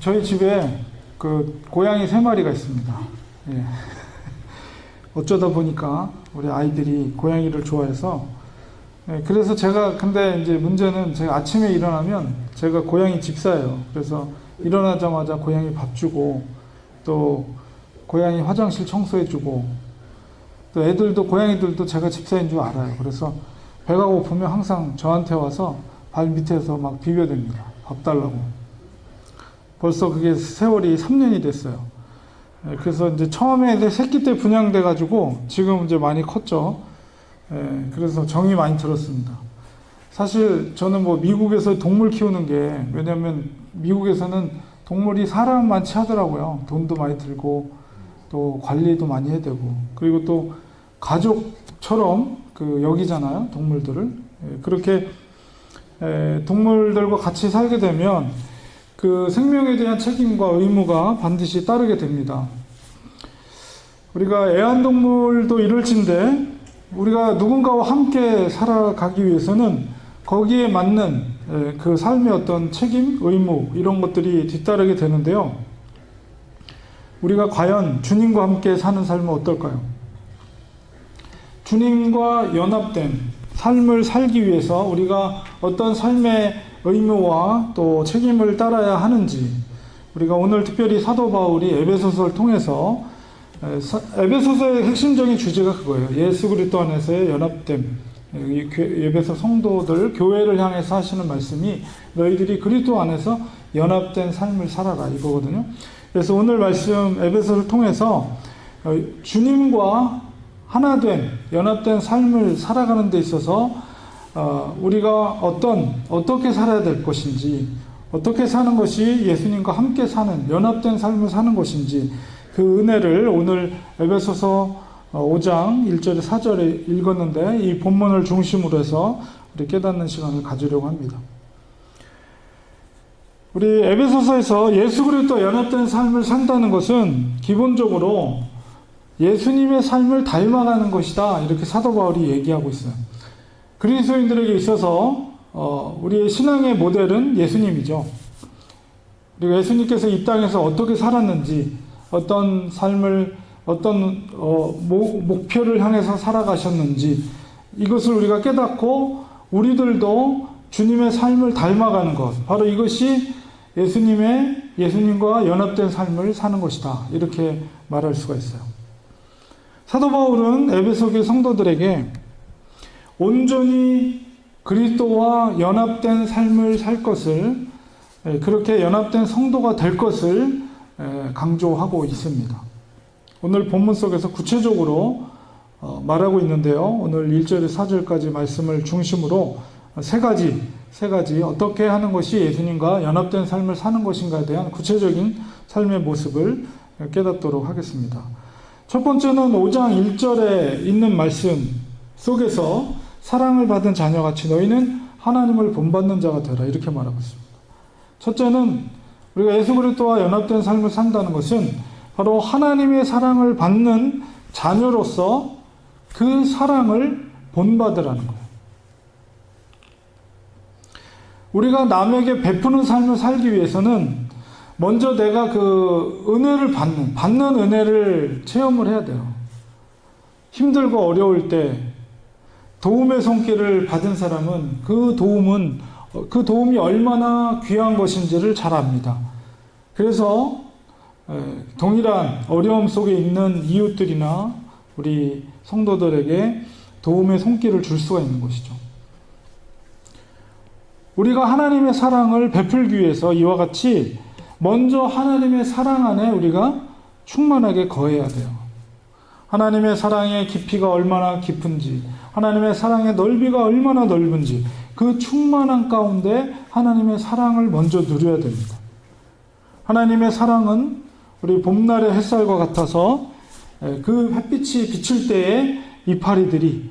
저희 집에 그 고양이 세 마리가 있습니다. 예. 어쩌다 보니까 우리 아이들이 고양이를 좋아해서 예, 그래서 제가 근데 이제 문제는 제가 아침에 일어나면 제가 고양이 집사예요. 그래서 일어나자마자 고양이 밥 주고 또 고양이 화장실 청소해주고 또 애들도 고양이들도 제가 집사인 줄 알아요. 그래서 배가 고프면 항상 저한테 와서 발 밑에서 막 비벼댑니다. 밥 달라고. 벌써 그게 세월이 3년이 됐어요. 예, 그래서 이제 처음에 새끼 때 분양돼 가지고 지금 이제 많이 컸죠. 예, 그래서 정이 많이 들었습니다. 사실 저는 뭐 미국에서 동물 키우는 게 왜냐면 미국에서는 동물이 사람 많지 하더라고요. 돈도 많이 들고 또 관리도 많이 해야 되고 그리고 또 가족처럼 그 여기잖아요. 동물들을 예, 그렇게 에, 동물들과 같이 살게 되면 그 생명에 대한 책임과 의무가 반드시 따르게 됩니다. 우리가 애완동물도 이럴진데 우리가 누군가와 함께 살아가기 위해서는 거기에 맞는 에, 그 삶의 어떤 책임, 의무 이런 것들이 뒤따르게 되는데요. 우리가 과연 주님과 함께 사는 삶은 어떨까요? 주님과 연합된 삶을 살기 위해서 우리가 어떤 삶의 의무와 또 책임을 따라야 하는지 우리가 오늘 특별히 사도 바울이 에베소서를 통해서 에베소서의 핵심적인 주제가 그거예요. 예수 그리스도 안에서의 연합됨. 에베소 성도들 교회를 향해서 하시는 말씀이 너희들이 그리스도 안에서 연합된 삶을 살아라 이거거든요. 그래서 오늘 말씀 에베소를 통해서 어, 주님과 하나된 연합된 삶을 살아가는 데 있어서 어, 우리가 어떤 어떻게 살아야 될 것인지 어떻게 사는 것이 예수님과 함께 사는 연합된 삶을 사는 것인지 그 은혜를 오늘 에베소서 5장 1절에 4절에 읽었는데 이 본문을 중심으로 해서 우리 깨닫는 시간을 가지려고 합니다. 우리 에베소서에서 예수 그리스도 연합된 삶을 산다는 것은 기본적으로 예수님의 삶을 닮아가는 것이다. 이렇게 사도 바울이 얘기하고 있어요. 그리스도인들에게 있어서 어, 우리의 신앙의 모델은 예수님이죠. 그리고 예수님께서 이 땅에서 어떻게 살았는지, 어떤 삶을, 어떤 어, 목, 목표를 향해서 살아가셨는지, 이것을 우리가 깨닫고 우리들도 주님의 삶을 닮아가는 것, 바로 이것이 예수님의, 예수님과 연합된 삶을 사는 것이다. 이렇게 말할 수가 있어요. 사도 바울은 에베소교 성도들에게 온전히 그리스도와 연합된 삶을 살 것을 에, 그렇게 연합된 성도가 될 것을 에, 강조하고 있습니다. 오늘 본문 속에서 구체적으로 어, 말하고 있는데요. 오늘 1절에 4절까지 말씀을 중심으로 세 가지 세 가지 어떻게 하는 것이 예수님과 연합된 삶을 사는 것인가에 대한 구체적인 삶의 모습을 깨닫도록 하겠습니다. 첫 번째는 5장 1절에 있는 말씀 속에서 사랑을 받은 자녀같이 너희는 하나님을 본받는 자가 되라 이렇게 말하고 있습니다. 첫째는 우리가 예수 그리스도와 연합된 삶을 산다는 것은 바로 하나님의 사랑을 받는 자녀로서 그 사랑을 본받으라는 거예요. 우리가 남에게 베푸는 삶을 살기 위해서는 먼저 내가 그 은혜를 받는, 받는 은혜를 체험을 해야 돼요. 힘들고 어려울 때 도움의 손길을 받은 사람은 그 도움은, 그 도움이 얼마나 귀한 것인지를 잘 압니다. 그래서 에, 동일한 어려움 속에 있는 이웃들이나 우리 성도들에게 도움의 손길을 줄 수가 있는 것이죠. 우리가 하나님의 사랑을 베풀기 위해서 이와 같이 먼저 하나님의 사랑 안에 우리가 충만하게 거해야 돼요. 하나님의 사랑의 깊이가 얼마나 깊은지, 하나님의 사랑의 넓이가 얼마나 넓은지, 그 충만한 가운데 하나님의 사랑을 먼저 누려야 됩니다. 하나님의 사랑은 우리 봄날의 햇살과 같아서 그 햇빛이 비칠 때에 이파리들이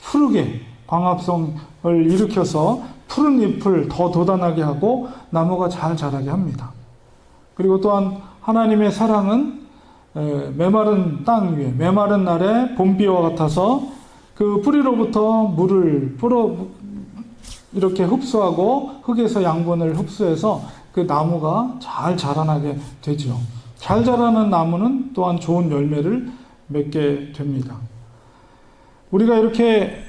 푸르게 광합성을 일으켜서 푸른 잎을 더 돋아나게 하고 나무가 잘 자라게 합니다. 그리고 또한 하나님의 사랑은 메마른 땅 위에 메마른 날에 봄비와 같아서 그 뿌리로부터 물을 뿌려 이렇게 흡수하고 흙에서 양분을 흡수해서 그 나무가 잘 자라나게 되죠. 잘 자라는 나무는 또한 좋은 열매를 맺게 됩니다. 우리가 이렇게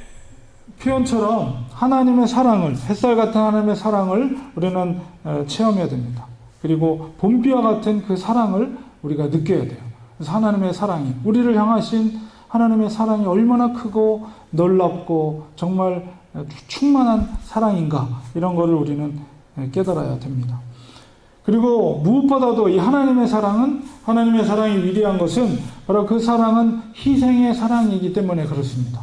표현처럼 하나님의 사랑을, 햇살 같은 하나님의 사랑을 우리는 어, 체험해야 됩니다. 그리고 봄비와 같은 그 사랑을 우리가 느껴야 돼요. 하나님의 사랑이, 우리를 향하신 하나님의 사랑이 얼마나 크고 놀랍고 정말 충만한 사랑인가, 이런 것을 우리는 깨달아야 됩니다. 그리고 무엇보다도 이 하나님의 사랑은, 하나님의 사랑이 위대한 것은 바로 그 사랑은 희생의 사랑이기 때문에 그렇습니다.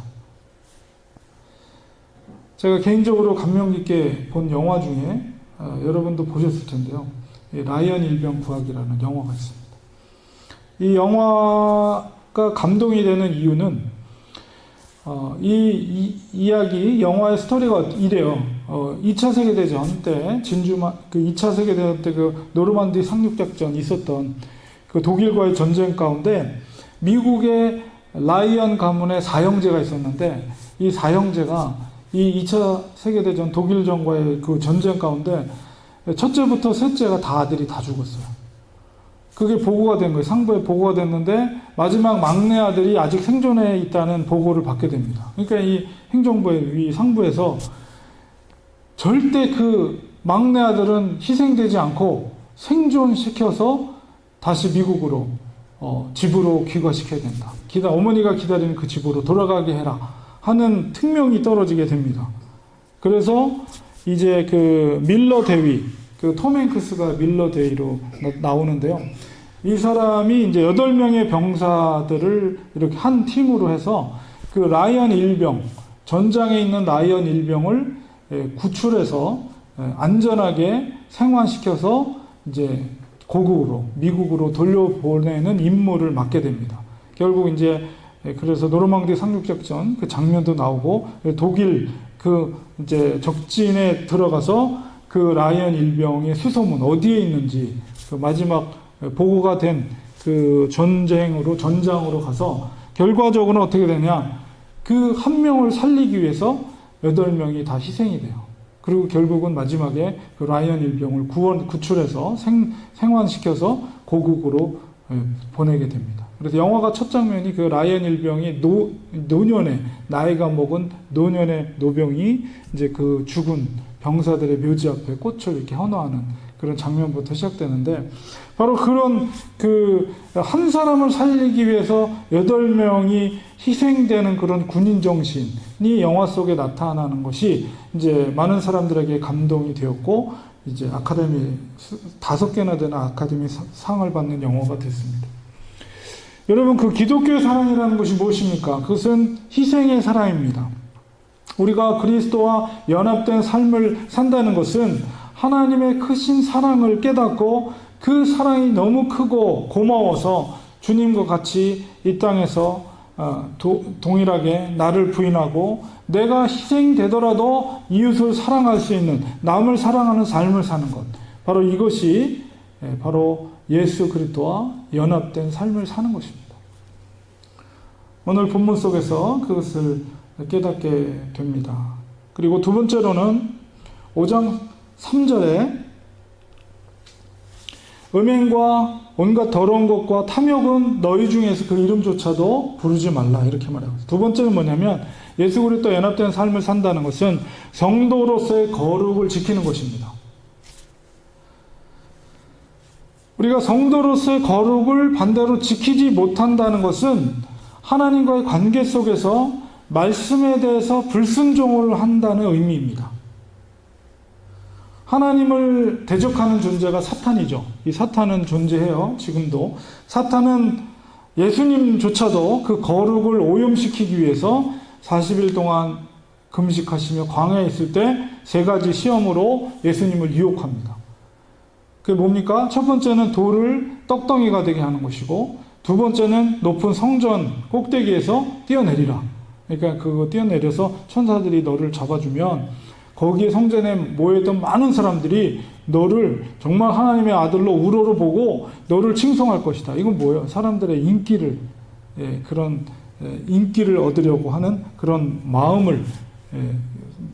제가 개인적으로 감명 깊게 본 영화 중에 어, 여러분도 보셨을 텐데요. 이 라이언 일병 구하기라는 영화가 있습니다. 이 영화 가 감동이 되는 이유는 어, 이, 이 이야기 영화의 스토리가 이래요. 어, 2차 세계 대전 때 진주만 그 2차 세계 대전 때 그 노르만디 상륙 작전 있었던 그 독일과의 전쟁 가운데 미국의 라이언 가문의 사형제가 있었는데 이 사형제가 이 2차 세계 대전 독일 전과의 그 전쟁 가운데 첫째부터 셋째가 다 아들이 다 죽었어요. 그게 보고가 된 거예요. 상부에 보고가 됐는데 마지막 막내 아들이 아직 생존해 있다는 보고를 받게 됩니다. 그러니까 이 행정부의 위 상부에서 절대 그 막내 아들은 희생되지 않고 생존시켜서 다시 미국으로 어, 집으로 귀가시켜야 된다. 기다 어머니가 기다리는 그 집으로 돌아가게 해라 하는 특명이 떨어지게 됩니다. 그래서 이제 그 밀러 대위 그톰 행크스가 밀러 대위로 나, 오는데요. 이 사람이 이제 여덟 명의 병사들을 이렇게 한 팀으로 해서 그 라이언 일병 전장에 있는 라이언 일병을 예, 구출해서 예, 안전하게 생還시켜서 이제 고국으로 미국으로 돌려보내는 임무를 맡게 됩니다. 결국 이제 예, 그래서 노르망디 상륙작전 그 장면도 나오고 독일 그 이제 적진에 들어가서 그 라이언 일병의 수소문 어디에 있는지 그 마지막 보고가 된 그 전쟁으로 전장으로 가서 결과적으로 어떻게 되냐 그 한 명을 살리기 위해서 여덟 명이 다 희생이 돼요. 그리고 결국은 마지막에 그 라이언 일병을 구원 구출해서 생 생환시켜서 고국으로 예, 보내게 됩니다. 그래서 영화가 첫 장면이 그 라이언 일병이 노, 노년에 나이가 먹은 노년의 노병이 이제 그 죽은 병사들의 묘지 앞에 꽃을 이렇게 헌화하는 그런 장면부터 시작되는데 바로 그런 그 한 사람을 살리기 위해서 여덟 명이 희생되는 그런 군인 정신이 영화 속에 나타나는 것이 이제 많은 사람들에게 감동이 되었고 이제 아카데미 다섯 개나 되는 아카데미 상을 받는 영화가 됐습니다. 여러분 그 기독교의 사랑이라는 것이 무엇입니까? 그것은 희생의 사랑입니다. 우리가 그리스도와 연합된 삶을 산다는 것은 하나님의 크신 사랑을 깨닫고 그 사랑이 너무 크고 고마워서 주님과 같이 이 땅에서 어, 동일하게 나를 부인하고 내가 희생되더라도 이웃을 사랑할 수 있는 남을 사랑하는 삶을 사는 것. 바로 이것이 예, 바로 예수 그리스도와 연합된 삶을 사는 것입니다. 오늘 본문 속에서 그것을 깨닫게 됩니다. 그리고 두 번째로는 5장 3절에 음행과 온갖 더러운 것과 탐욕은 너희 중에서 그 이름조차도 부르지 말라 이렇게 말하고 두 번째는 뭐냐면 예수 그리스도 연합된 삶을 산다는 것은 성도로서의 거룩을 지키는 것입니다. 우리가 성도로서의 거룩을 반대로 지키지 못한다는 것은 하나님과의 관계 속에서 말씀에 대해서 불순종을 한다는 의미입니다. 하나님을 대적하는 존재가 사탄이죠. 이 사탄은 존재해요. 지금도. 사탄은 예수님조차도 그 거룩을 오염시키기 위해서 40일 동안 금식하시며 광야에 있을 때 세 가지 시험으로 예수님을 유혹합니다. 그게 뭡니까? 첫 번째는 돌을 떡덩이가 되게 하는 것이고, 두 번째는 높은 성전 꼭대기에서 뛰어내리라. 그러니까 그거 뛰어내려서 천사들이 너를 잡아주면 거기에 성전에 모여있던 많은 사람들이 너를 정말 하나님의 아들로 우러러 보고 너를 칭송할 것이다. 이건 뭐예요? 사람들의 인기를 예, 그런 예, 인기를 얻으려고 하는 그런 마음을 예,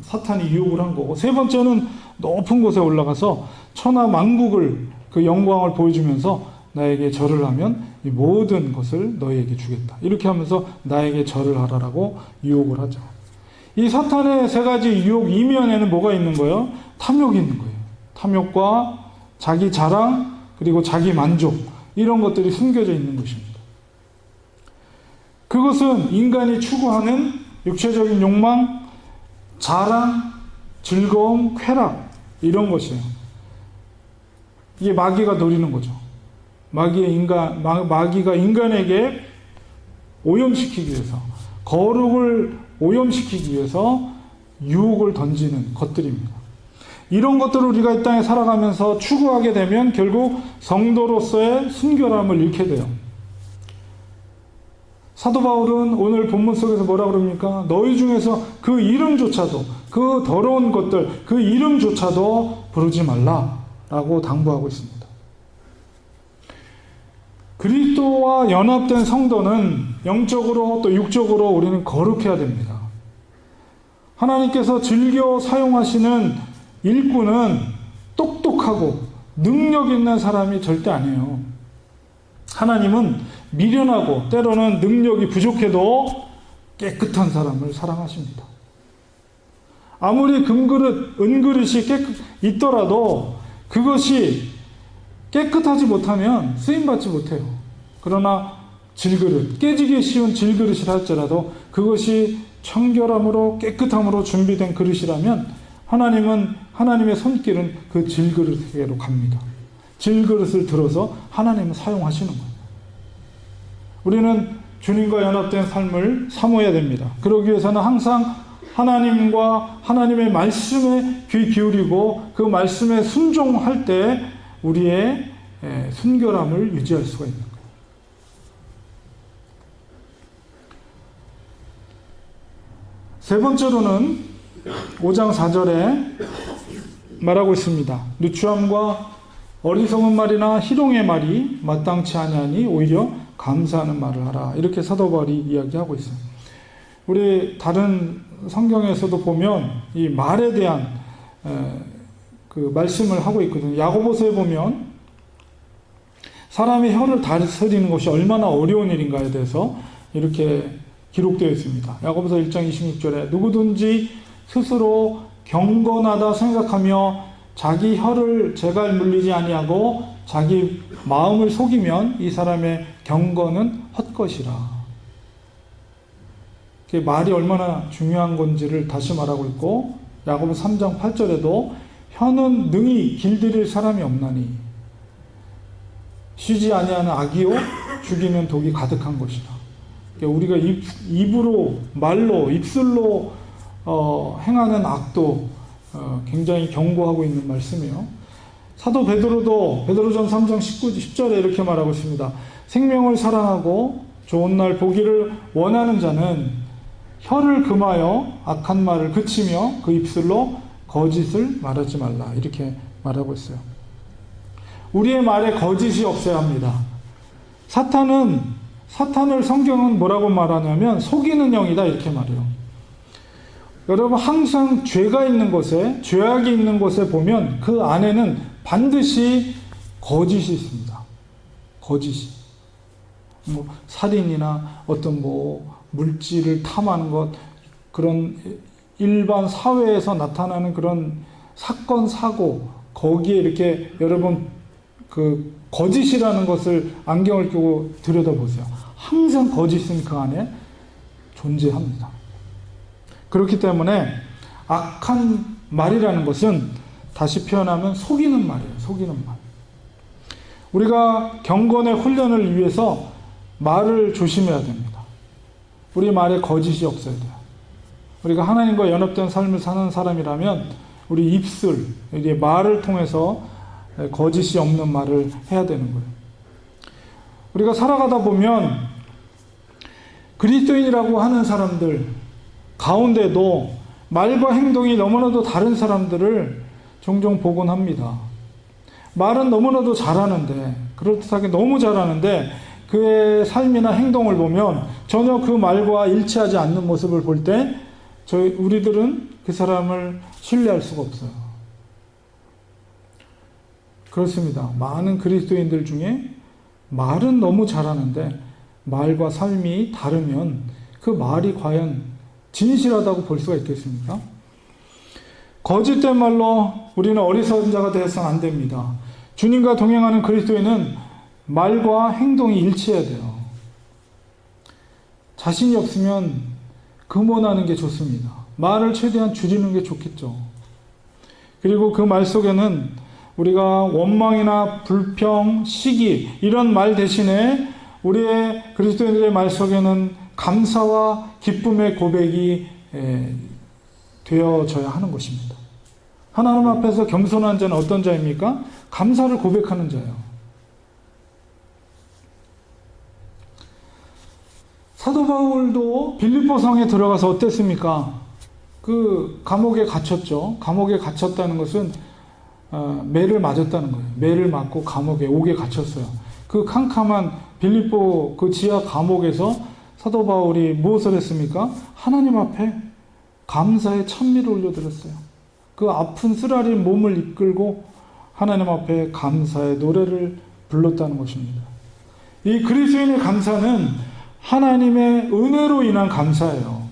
사탄이 유혹을 한 거고 세 번째는 높은 곳에 올라가서 천하 만국을 그 영광을 보여주면서 나에게 절을 하면 이 모든 것을 너희에게 주겠다. 이렇게 하면서 나에게 절을 하라라고 유혹을 하죠. 이 사탄의 세 가지 유혹 이면에는 뭐가 있는 거예요? 탐욕이 있는 거예요. 탐욕과 자기 자랑 그리고 자기 만족 이런 것들이 숨겨져 있는 것입니다. 그것은 인간이 추구하는 육체적인 욕망, 자랑, 즐거움, 쾌락 이런 것이에요. 이게 마귀가 노리는 거죠. 마귀의 인간 마, 마귀가 인간에게 오염시키기 위해서 거룩을 오염시키기 위해서 유혹을 던지는 것들입니다. 이런 것들을 우리가 이 땅에 살아가면서 추구하게 되면 결국 성도로서의 순결함을 잃게 돼요. 사도 바울은 오늘 본문 속에서 뭐라 그럽니까? 너희 중에서 그 이름조차도 그 더러운 것들 그 이름조차도 부르지 말라라고 당부하고 있습니다. 그리스도와 연합된 성도는 영적으로 또 육적으로 우리는 거룩해야 됩니다. 하나님께서 즐겨 사용하시는 일꾼은 똑똑하고 능력 있는 사람이 절대 아니에요. 하나님은 미련하고 때로는 능력이 부족해도 깨끗한 사람을 사랑하십니다. 아무리 금그릇, 은그릇이 있더라도 그것이 깨끗하지 못하면 쓰임받지 못해요. 그러나 질그릇, 깨지기 쉬운 질그릇이라 할지라도 그것이 청결함으로 깨끗함으로 준비된 그릇이라면 하나님은 하나님의 손길은 그 질그릇에게로 갑니다. 질그릇을 들어서 하나님은 사용하시는 거예요. 우리는 주님과 연합된 삶을 사모해야 됩니다. 그러기 위해서는 항상 하나님과 하나님의 말씀에 귀 기울이고 그 말씀에 순종할 때 우리의 순결함을 유지할 수가 있는 거예요. 세 번째로는 5장 4절에 말하고 있습니다. 누추함과 어리석은 말이나 희롱의 말이 마땅치 아니하니 오히려 감사하는 말을 하라. 이렇게 사도 바울이 이야기하고 있어요. 우리 다른 성경에서도 보면 이 말에 대한 그 말씀을 하고 있거든요. 야고보서에 보면 사람의 혀를 다스리는 것이 얼마나 어려운 일인가에 대해서 이렇게 기록되어 있습니다. 야고보서 1장 26절에 누구든지 스스로 경건하다 생각하며 자기 혀를 제갈 물리지 아니하고 자기 마음을 속이면 이 사람의 경건은 헛것이라. 말이 얼마나 중요한 건지를 다시 말하고 있고 야고보 3장 8절에도 혀는 능히 길들일 사람이 없나니 쉬지 아니하는 악이요 죽이는 독이 가득한 것이다. 그러니까 우리가 입, 입으로 말로 입술로 어, 행하는 악도 어, 굉장히 경고하고 있는 말씀이에요. 사도 베드로도 베드로전 3장 19, 10절에 이렇게 말하고 있습니다. 생명을 사랑하고 좋은 날 보기를 원하는 자는 혀를 금하여 악한 말을 그치며 그 입술로 거짓을 말하지 말라. 이렇게 말하고 있어요. 우리의 말에 거짓이 없어야 합니다. 사탄은, 사탄을 성경은 뭐라고 말하냐면 속이는 영이다. 이렇게 말해요. 여러분, 항상 죄가 있는 곳에, 죄악이 있는 곳에 보면 그 안에는 반드시 거짓이 있습니다. 거짓이. 뭐, 살인이나 어떤 뭐, 물질을 탐하는 것, 그런 일반 사회에서 나타나는 그런 사건, 사고, 거기에 이렇게 여러분 그 거짓이라는 것을 안경을 끼고 들여다보세요. 항상 거짓은 그 안에 존재합니다. 그렇기 때문에 악한 말이라는 것은 다시 표현하면 속이는 말이에요. 속이는 말. 우리가 경건의 훈련을 위해서 말을 조심해야 됩니다. 우리 말에 거짓이 없어야 돼요. 우리가 하나님과 연합된 삶을 사는 사람이라면 우리 입술, 우리 말을 통해서 거짓이 없는 말을 해야 되는 거예요. 우리가 살아가다 보면 그리스도인이라고 하는 사람들 가운데도 말과 행동이 너무나도 다른 사람들을 종종 보곤 합니다. 말은 너무나도 잘하는데, 그렇듯하게 너무 잘하는데, 그의 삶이나 행동을 보면 전혀 그 말과 일치하지 않는 모습을 볼 때 저희 우리들은 그 사람을 신뢰할 수가 없어요. 그렇습니다. 많은 그리스도인들 중에 말은 너무 잘하는데 말과 삶이 다르면 그 말이 과연 진실하다고 볼 수가 있겠습니까? 거짓된 말로 우리는 어리석은 자가 되어서는 안 됩니다. 주님과 동행하는 그리스도인은 말과 행동이 일치해야 돼요. 자신이 없으면 금원하는 게 좋습니다. 말을 최대한 줄이는 게 좋겠죠. 그리고 그 말 속에는 우리가 원망이나 불평, 시기 이런 말 대신에 우리의 그리스도인들의 말 속에는 감사와 기쁨의 고백이 에, 되어져야 하는 것입니다. 하나님 앞에서 겸손한 자는 어떤 자입니까? 감사를 고백하는 자예요. 사도 바울도 빌립보 성에 들어가서 어땠습니까? 그 감옥에 갇혔죠. 감옥에 갇혔다는 것은 어, 매를 맞았다는 거예요. 매를 맞고 감옥에 옥에 갇혔어요. 그 캄캄한 빌립보 그 지하 감옥에서 사도 바울이 무엇을 했습니까? 하나님 앞에 감사의 찬미를 올려드렸어요. 그 아픈 쓰라린 몸을 이끌고 하나님 앞에 감사의 노래를 불렀다는 것입니다. 이 그리스도인의 감사는 하나님의 은혜로 인한 감사예요.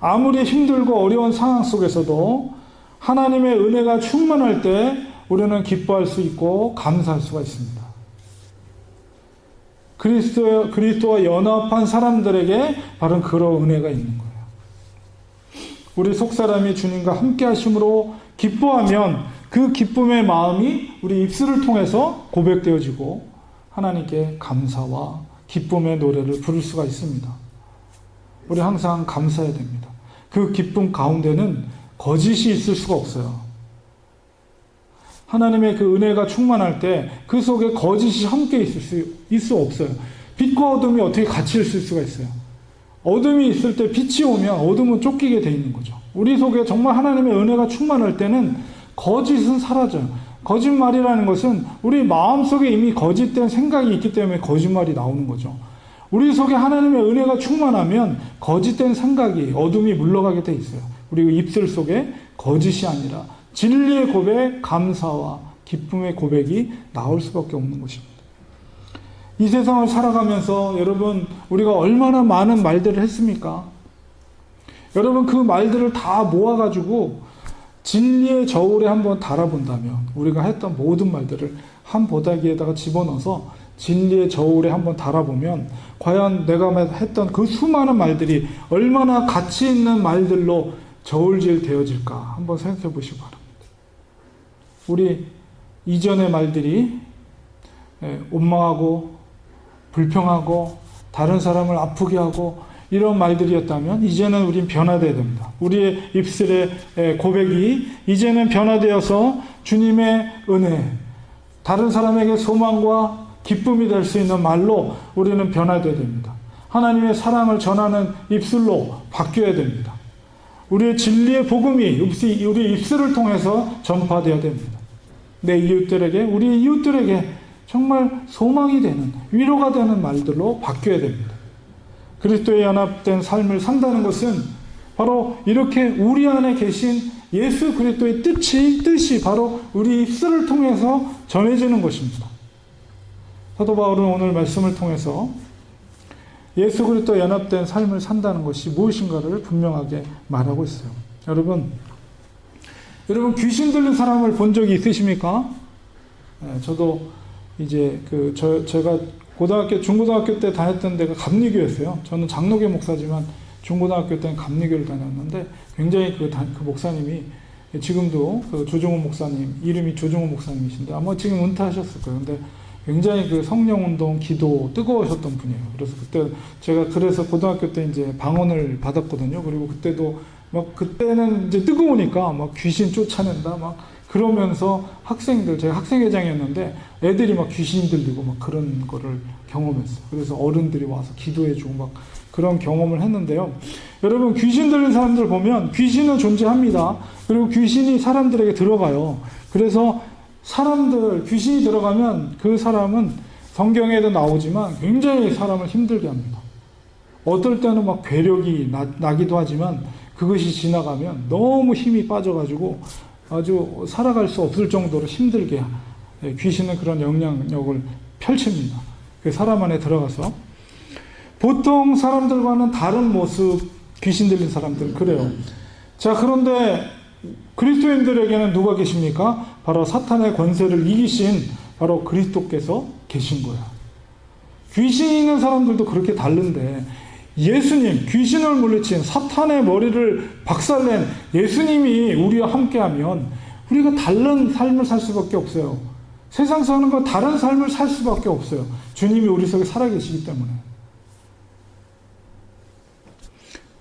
아무리 힘들고 어려운 상황 속에서도 하나님의 은혜가 충만할 때 우리는 기뻐할 수 있고 감사할 수가 있습니다. 그리스도, 그리스도와 연합한 사람들에게 바로 그런 은혜가 있는 거예요. 우리 속사람이 주님과 함께 하심으로 기뻐하면 그 기쁨의 마음이 우리 입술을 통해서 고백되어지고 하나님께 감사와 기쁨의 노래를 부를 수가 있습니다. 우리 항상 감사해야 됩니다. 그 기쁨 가운데는 거짓이 있을 수가 없어요. 하나님의 그 은혜가 충만할 때 그 속에 거짓이 함께 있을 수, 있을 수 없어요. 빛과 어둠이 어떻게 같이 있을 수가 있어요. 어둠이 있을 때 빛이 오면 어둠은 쫓기게 돼 있는 거죠. 우리 속에 정말 하나님의 은혜가 충만할 때는 거짓은 사라져요. 거짓말이라는 것은 우리 마음 속에 이미 거짓된 생각이 있기 때문에 거짓말이 나오는 거죠. 우리 속에 하나님의 은혜가 충만하면 거짓된 생각이 어둠이 물러가게 돼 있어요. 우리 입술 속에 거짓이 아니라 진리의 고백, 감사와 기쁨의 고백이 나올 수밖에 없는 것입니다. 이 세상을 살아가면서 여러분 우리가 얼마나 많은 말들을 했습니까? 여러분 그 말들을 다 모아가지고 진리의 저울에 한번 달아본다면 우리가 했던 모든 말들을 한 보다기에다가 집어넣어서 진리의 저울에 한번 달아보면 과연 내가 했던 그 수많은 말들이 얼마나 가치 있는 말들로 저울질 되어질까 한번 생각해 보시기 바랍니다. 우리 이전의 말들이 원망하고 불평하고 다른 사람을 아프게 하고 이런 말들이었다면 이제는 우린 변화되어야 됩니다. 우리의 입술의 고백이 이제는 변화되어서 주님의 은혜, 다른 사람에게 소망과 기쁨이 될 수 있는 말로 우리는 변화되어야 됩니다. 하나님의 사랑을 전하는 입술로 바뀌어야 됩니다. 우리의 진리의 복음이 우리 입술을 통해서 전파되어야 됩니다. 내 이웃들에게, 우리 이웃들에게 정말 소망이 되는, 위로가 되는 말들로 바뀌어야 됩니다. 그리스도에 연합된 삶을 산다는 것은 바로 이렇게 우리 안에 계신 예수 그리스도의 뜻이, 뜻이 바로 우리 입술을 통해서 전해지는 것입니다. 사도 바울은 오늘 말씀을 통해서 예수 그리스도 연합된 삶을 산다는 것이 무엇인가를 분명하게 말하고 있어요. 여러분, 여러분 귀신 들린 사람을 본 적이 있으십니까? 네, 저도 이제 그 저 제가 고등학교 중고등학교 때 다녔던 데가 감리교였어요. 저는 장로교 목사지만 중고등학교 때는 감리교를 다녔는데 굉장히 그, 그 목사님이 지금도 그 조정호 목사님 이름이 조정호 목사님이신데 아마 지금 은퇴하셨을 거예요. 근데 굉장히 그 성령 운동, 기도 뜨거우셨던 분이에요. 그래서 그때 제가 그래서 고등학교 때 이제 방언을 받았거든요. 그리고 그때도 막 그때는 이제 뜨거우니까 막 귀신 쫓아낸다 막 그러면서 학생들 제가 학생회장이었는데 애들이 막 귀신 들리고 막 그런 거를 경험했어요. 그래서 어른들이 와서 기도해 주고 막 그런 경험을 했는데요. 여러분 귀신 들린 사람들 보면 귀신은 존재합니다. 그리고 귀신이 사람들에게 들어가요. 그래서 사람들 귀신이 들어가면 그 사람은 성경에도 나오지만 굉장히 사람을 힘들게 합니다. 어떨 때는 막 괴력이 나, 기도 하지만 그것이 지나가면 너무 힘이 빠져가지고 아주 살아갈 수 없을 정도로 힘들게 예, 귀신은 그런 영향력을 펼칩니다. 그 사람 안에 들어가서 보통 사람들과는 다른 모습 귀신 들린 사람들 그래요. 자 그런데 그리스도인들에게는 누가 계십니까? 바로 사탄의 권세를 이기신 바로 그리스도께서 계신 거야. 귀신 있는 사람들도 그렇게 다른데 예수님 귀신을 물리친 사탄의 머리를 박살낸 예수님이 우리와 함께하면 우리가 다른 삶을 살 수밖에 없어요. 세상 사는 거 다른 삶을 살 수밖에 없어요. 주님이 우리 속에 살아계시기 때문에.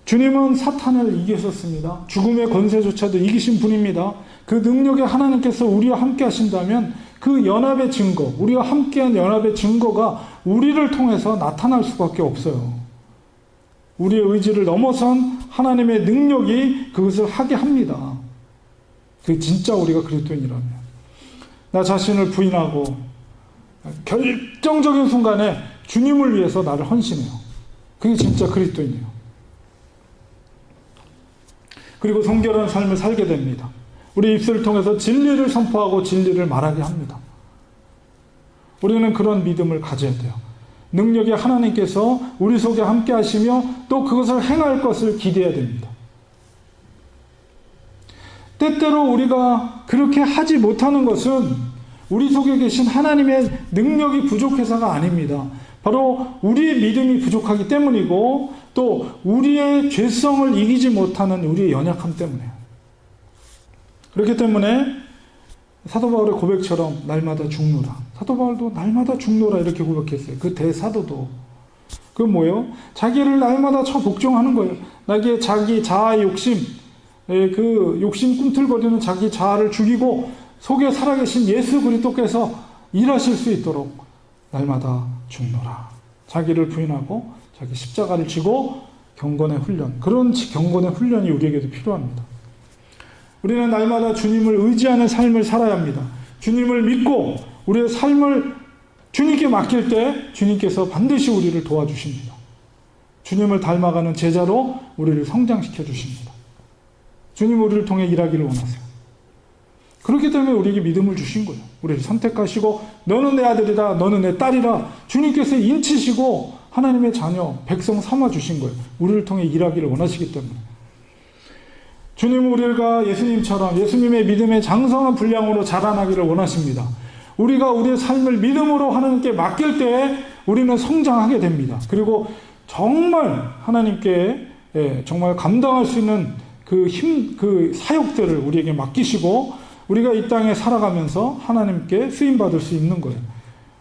주님은 사탄을 이기셨습니다. 죽음의 권세조차도 이기신 분입니다. 그 능력에 하나님께서 우리와 함께 하신다면 그 연합의 증거, 우리와 함께한 연합의 증거가 우리를 통해서 나타날 수밖에 없어요. 우리의 의지를 넘어선 하나님의 능력이 그것을 하게 합니다. 그 진짜 우리가 그리스도인이라면 나 자신을 부인하고 결정적인 순간에 주님을 위해서 나를 헌신해요. 그게 진짜 그리스도인이에요. 그리고 성결한 삶을 살게 됩니다. 우리 입술을 통해서 진리를 선포하고 진리를 말하게 합니다. 우리는 그런 믿음을 가져야 돼요. 능력이 하나님께서 우리 속에 함께 하시며 또 그것을 행할 것을 기대해야 됩니다. 때때로 우리가 그렇게 하지 못하는 것은 우리 속에 계신 하나님의 능력이 부족해서가 아닙니다. 바로 우리의 믿음이 부족하기 때문이고 또 우리의 죄성을 이기지 못하는 우리의 연약함 때문에 그렇기 때문에 사도 바울의 고백처럼 날마다 죽노라. 사도 바울도 날마다 죽노라 이렇게 고백했어요. 그 대사도도 그 뭐예요? 자기를 날마다 쳐 복종하는 거예요. 나기의 자기 자아 욕심, 예, 그 욕심 꿈틀거리는 자기 자아를 죽이고 속에 살아계신 예수 그리스도께서 일하실 수 있도록 날마다 죽노라. 자기를 부인하고 자기 십자가를 지고 경건의 훈련, 그런 경건의 훈련이 우리에게도 필요합니다. 우리는 날마다 주님을 의지하는 삶을 살아야 합니다. 주님을 믿고 우리의 삶을 주님께 맡길 때 주님께서 반드시 우리를 도와주십니다. 주님을 닮아가는 제자로 우리를 성장시켜 주십니다. 주님 우리를 통해 일하기를 원하세요. 그렇기 때문에 우리에게 믿음을 주신 거예요. 우리를 선택하시고 너는 내 아들이다, 너는 내 딸이라 주님께서 인치시고 하나님의 자녀, 백성 삼아 주신 거예요. 우리를 통해 일하기를 원하시기 때문에. 주님 우리가 예수님처럼 예수님의 믿음의 장성한 분량으로 자라나기를 원하십니다. 우리가 우리의 삶을 믿음으로 하나님께 맡길 때 우리는 성장하게 됩니다. 그리고 정말 하나님께 예, 정말 감당할 수 있는 그 힘, 그 사역들을 우리에게 맡기시고 우리가 이 땅에 살아가면서 하나님께 쓰임받을 수 있는 거예요.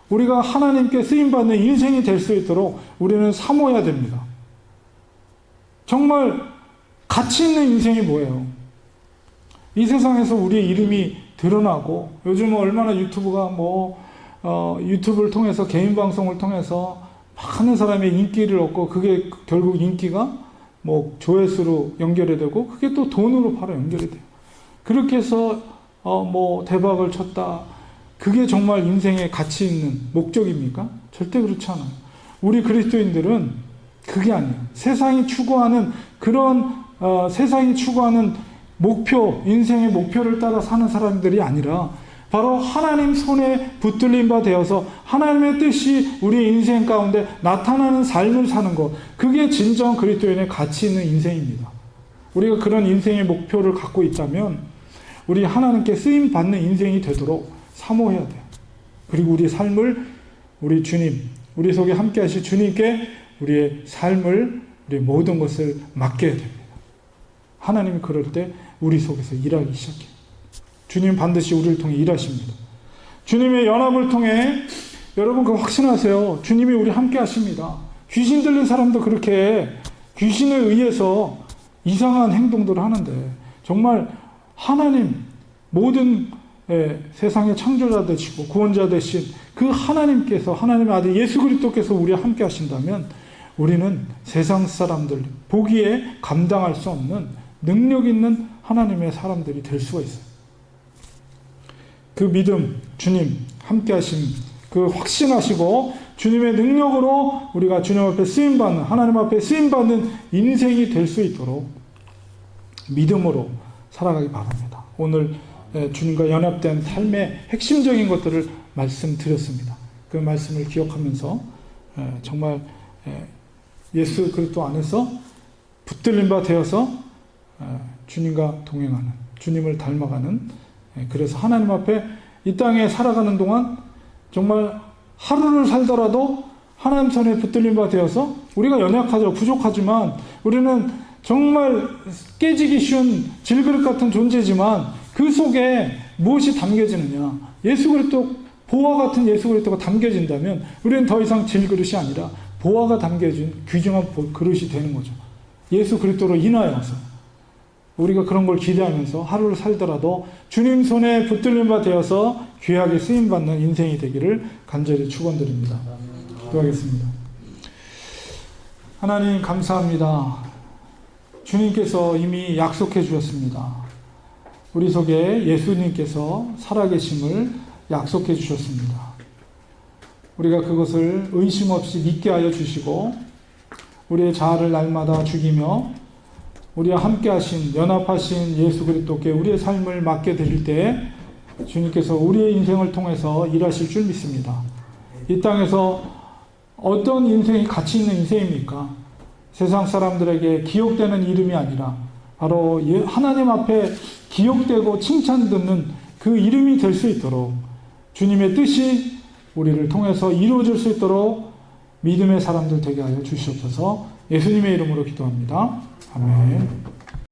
우리가 하나님께 쓰임받는 인생이 될 수 있도록 우리는 사모해야 됩니다. 정말 가치 있는 인생이 뭐예요? 이 세상에서 우리의 이름이 드러나고 요즘은 얼마나 유튜브가 뭐 어, 유튜브를 통해서 개인 방송을 통해서 많은 사람의 인기를 얻고 그게 결국 인기가 뭐 조회수로 연결이 되고 그게 또 돈으로 바로 연결이 돼요. 그렇게 해서 어, 뭐 대박을 쳤다. 그게 정말 인생의 가치 있는 목적입니까? 절대 그렇지 않아요. 우리 그리스도인들은 그게 아니에요. 세상이 추구하는 그런 어, 세상이 추구하는 목표, 인생의 목표를 따라 사는 사람들이 아니라 바로 하나님 손에 붙들린 바 되어서 하나님의 뜻이 우리 인생 가운데 나타나는 삶을 사는 것. 그게 진정 그리스도인의 가치 있는 인생입니다. 우리가 그런 인생의 목표를 갖고 있다면 우리 하나님께 쓰임 받는 인생이 되도록 사모해야 돼요. 그리고 우리 삶을 우리 주님, 우리 속에 함께 하실 주님께 우리의 삶을 우리 모든 것을 맡겨야 됩니다. 하나님이 그럴 때 우리 속에서 일하기 시작해요. 주님 반드시 우리를 통해 일하십니다. 주님의 연합을 통해 여러분 그 확신하세요. 주님이 우리 함께 하십니다. 귀신 들린 사람도 그렇게 귀신에 의해서 이상한 행동들을 하는데 정말 하나님 모든 예, 세상의 창조자 되시고 구원자 되신 그 하나님께서 하나님의 아들 예수 그리스도께서 우리와 함께 하신다면 우리는 세상 사람들 보기에 감당할 수 없는 능력 있는 하나님의 사람들이 될 수가 있어요. 그 믿음, 주님 함께 하심, 그 확신하시고 주님의 능력으로 우리가 주님 앞에 쓰임 받는 하나님 앞에 쓰임 받는 인생이 될 수 있도록 믿음으로 살아가기 바랍니다. 오늘 예, 주님과 연합된 삶의 핵심적인 것들을 말씀드렸습니다. 그 말씀을 기억하면서 예, 정말 예, 예수 그리스도 안에서 붙들린 바 되어서 예, 주님과 동행하는 주님을 닮아가는 예, 그래서 하나님 앞에 이 땅에 살아가는 동안 정말 하루를 살더라도 하나님 손에 붙들린 바 되어서 우리가 연약하죠 부족하지만 우리는 정말 깨지기 쉬운 질그릇 같은 존재지만 그 속에 무엇이 담겨지느냐? 예수 그리스도 보화 같은 예수 그리스도가 담겨진다면 우리는 더 이상 질그릇이 아니라 보화가 담겨진 귀중한 보- 그릇이 되는 거죠. 예수 그리스도로 인하여서 우리가 그런 걸 기대하면서 하루를 살더라도 주님 손에 붙들린 바 되어서 귀하게 쓰임 받는 인생이 되기를 간절히 축원드립니다. 기도하겠습니다. 하나님 감사합니다. 주님께서 이미 약속해 주셨습니다. 우리 속에 예수님께서 살아계심을 약속해 주셨습니다. 우리가 그것을 의심 없이 믿게 하여 주시고 우리의 자아를 날마다 죽이며 우리와 함께 하신 연합하신 예수 그리스도께 우리의 삶을 맡게 드릴 때 주님께서 우리의 인생을 통해서 일하실 줄 믿습니다. 이 땅에서 어떤 인생이 가치 있는 인생입니까? 세상 사람들에게 기억되는 이름이 아니라 바로 예- 하나님 앞에 기억되고 칭찬 듣는 그 이름이 될 수 있도록 주님의 뜻이 우리를 통해서 이루어질 수 있도록 믿음의 사람들 되게 하여 주시옵소서 예수님의 이름으로 기도합니다. 아멘.